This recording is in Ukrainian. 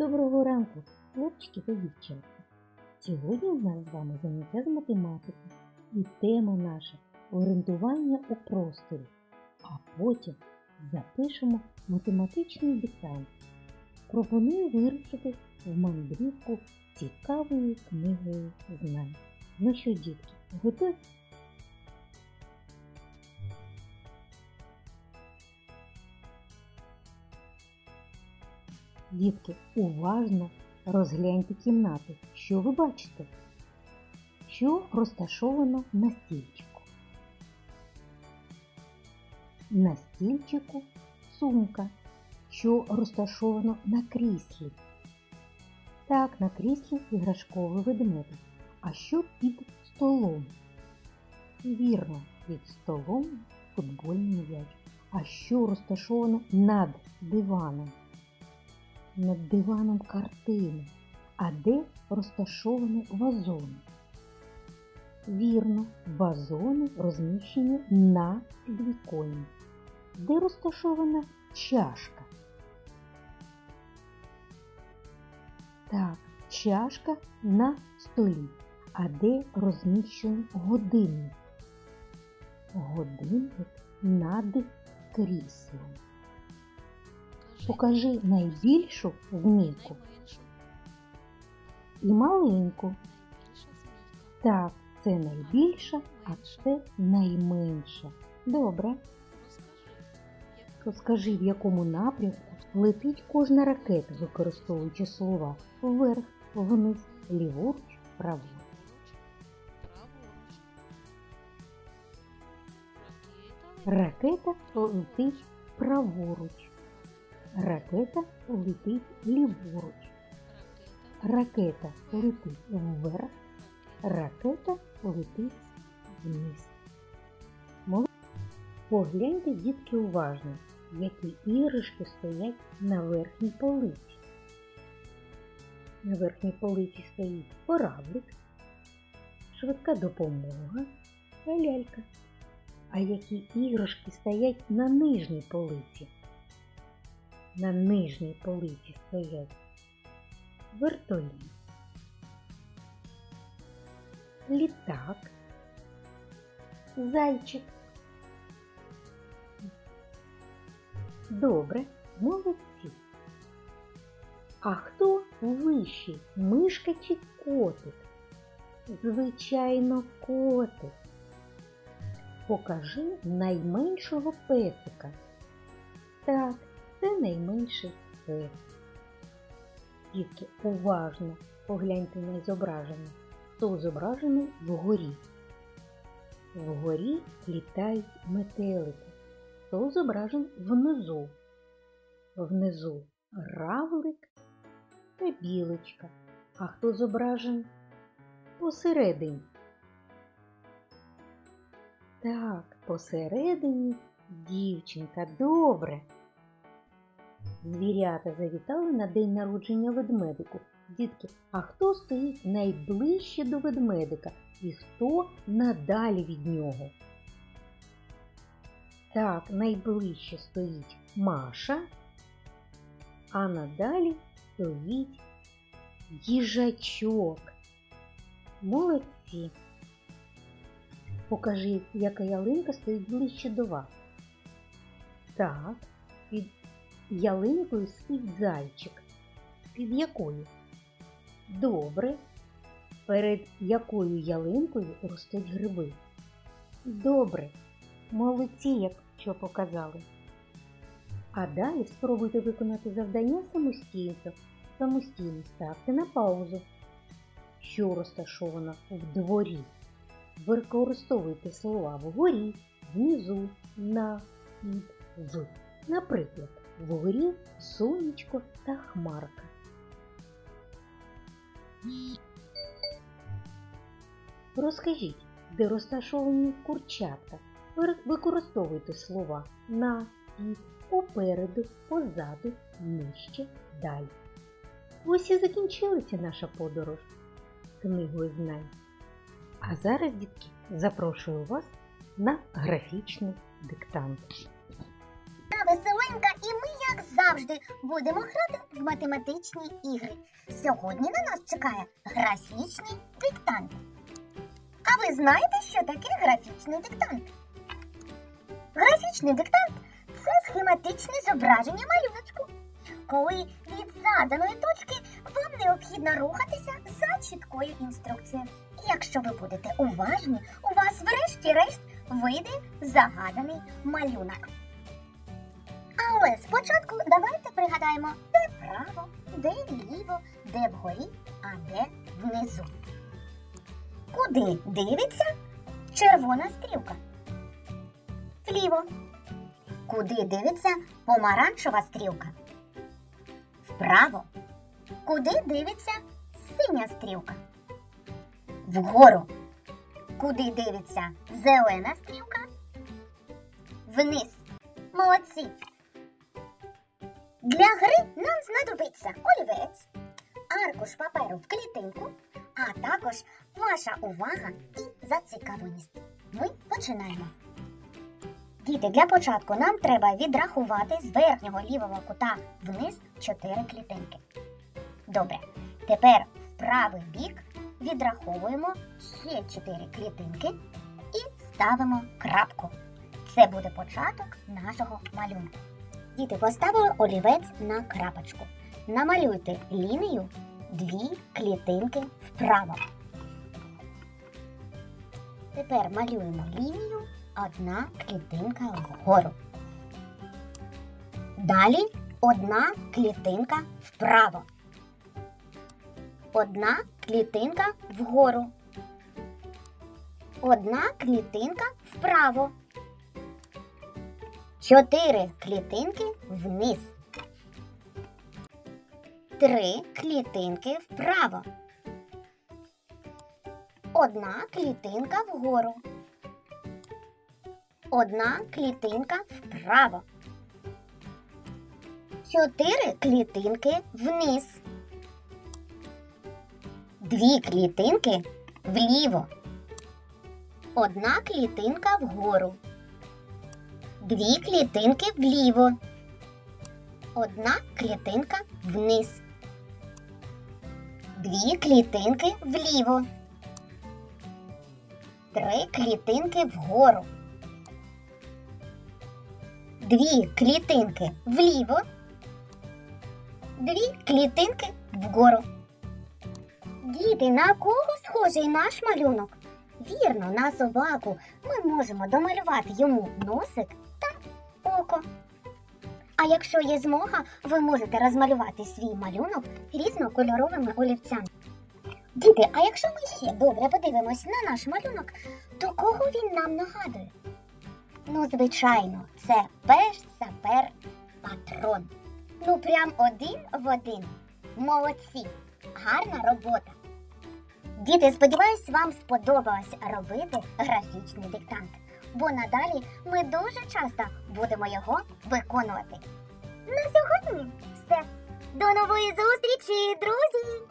Доброго ранку, хлопчики та дівчатка. Сьогодні у нас з вами заняття з математики і тема наша орієнтування у просторі. А потім запишемо математичний диктант. Пропоную вирушити в мандрівку цікавою книгою знань. Ну що, дітки, готові? Дітки, уважно розгляньте кімнату. Що ви бачите? Що розташовано на стільчику? На стільчику сумка, що розташовано на кріслі. Так, на кріслі іграшковий ведмедик. А що під столом? Вірно, під столом футбольний м'яч. А що розташовано над диваном? Над диваном картини. А де розташовані вазони? Вірно, вазони розміщені на підвіконні. Де розташована чашка? Так, чашка на столі. А де розміщений годинник? Годинник над кріслом. Покажи найбільшу змійку і маленьку. Так, це найбільша, а це найменша. Добре. Розкажи, в якому напрямку летить кожна ракета, використовуючи слова вверх, вниз, ліворуч, праворуч. Ракета летить праворуч. Ракета летить ліворуч. ракета. Летить вверх. Ракета летить вниз. Погляньте, дітки, уважно, які іграшки стоять на верхній полиці. На верхній полиці стоїть кораблик, швидка допомога та лялька. А які іграшки стоять на нижній полиці? На нижній полиці стоять вертоліт, літак, зайчик. Добре, молодці. А хто вищий, мишка чи котик? Звичайно, котик. Покажи найменшого песика. Так, це найменший пес. Дітки, уважно погляньте на зображення. Хто зображений вгорі? Вгорі літають метелики. Хто зображений внизу? Внизу равлик та білочка. А хто зображений посередині? Так, посередині дівчинка. Добре. Звірята завітали на день народження ведмедику. Дітки, а хто стоїть найближче до ведмедика і хто надалі від нього? Так, найближче стоїть Маша, а надалі стоїть їжачок. Молодці. Покажи, яка ялинка стоїть ближче до вас. Так, під ялинкою спить зайчик. Під якою? Добре. Перед якою ялинкою ростуть гриби? Добре. Молодці, як що показали. А далі спробуйте виконати завдання самостійно. Самостійно ставте на паузу. Що розташовано в дворі? Використовуйте слова вгорі, внизу, на, під, в. Наприклад, вгорі сонечко та хмарка. Розкажіть, де розташовані курчатка. Використовуйте слова на, під, попереду, позаду, нижче, далі. Ось і закінчилася наша подорож книгою знань. А зараз, дітки, запрошую вас на графічний диктант. Веселенька, і ми, як завжди, будемо грати в математичні ігри. Сьогодні на нас чекає графічний диктант. А ви знаєте, що таке графічний диктант? Графічний диктант це схематичне зображення малюночку. Коли від заданої точки вам необхідно рухатися за чіткою інструкцією. Якщо ви будете уважні, у вас врешті-решт вийде загаданий малюнок. Але спочатку давайте пригадаємо, де право, де ліво, де вгорі, а де внизу. Куди дивиться червона стрілка? Вліво. Куди дивиться помаранчева стрілка? Вправо. Куди дивиться синя стрілка? Вгору. Куди дивиться зелена стрілка? Вниз. Молодці. Для гри нам знадобиться олівець, аркуш паперу в клітинку, а також ваша увага і зацікавленість. Ми починаємо. Діти, для початку нам треба відрахувати з верхнього лівого кута вниз 4 клітинки. Добре. Тепер в правий бік відраховуємо ще 4 клітинки і ставимо крапку. Це буде початок нашого малюнку. Діти поставили олівець на крапочку. Намалюйте лінію дві клітинки вправо. Тепер малюємо лінію одна клітинка вгору. Далі одна клітинка вправо. Одна клітинка вгору. Одна клітинка вправо. Чотири клітинки вниз. Три клітинки вправо. Одна клітинка вгору. Одна клітинка вправо. Чотири клітинки вниз. Дві клітинки вліво. Одна клітинка вгору. Дві клітинки вліво. Одна клітинка вниз. Дві клітинки вліво. Три клітинки вгору. Дві клітинки вліво. Дві клітинки вгору. Діти, на кого схожий наш малюнок? Вірно, на собаку ми можемо домалювати йому носик око. А якщо є змога, ви можете розмалювати свій малюнок різнокольоровими олівцями. Діти, а якщо ми ще добре подивимось на наш малюнок, то кого він нам нагадує? Ну, звичайно, це пеш сапер патрон. Ну, прям один в один. Молодці! Гарна робота! Діти, сподіваюсь, вам сподобалось робити графічний диктант, бо надалі ми дуже часто будемо його виконувати. На сьогодні все. До нової зустрічі, друзі!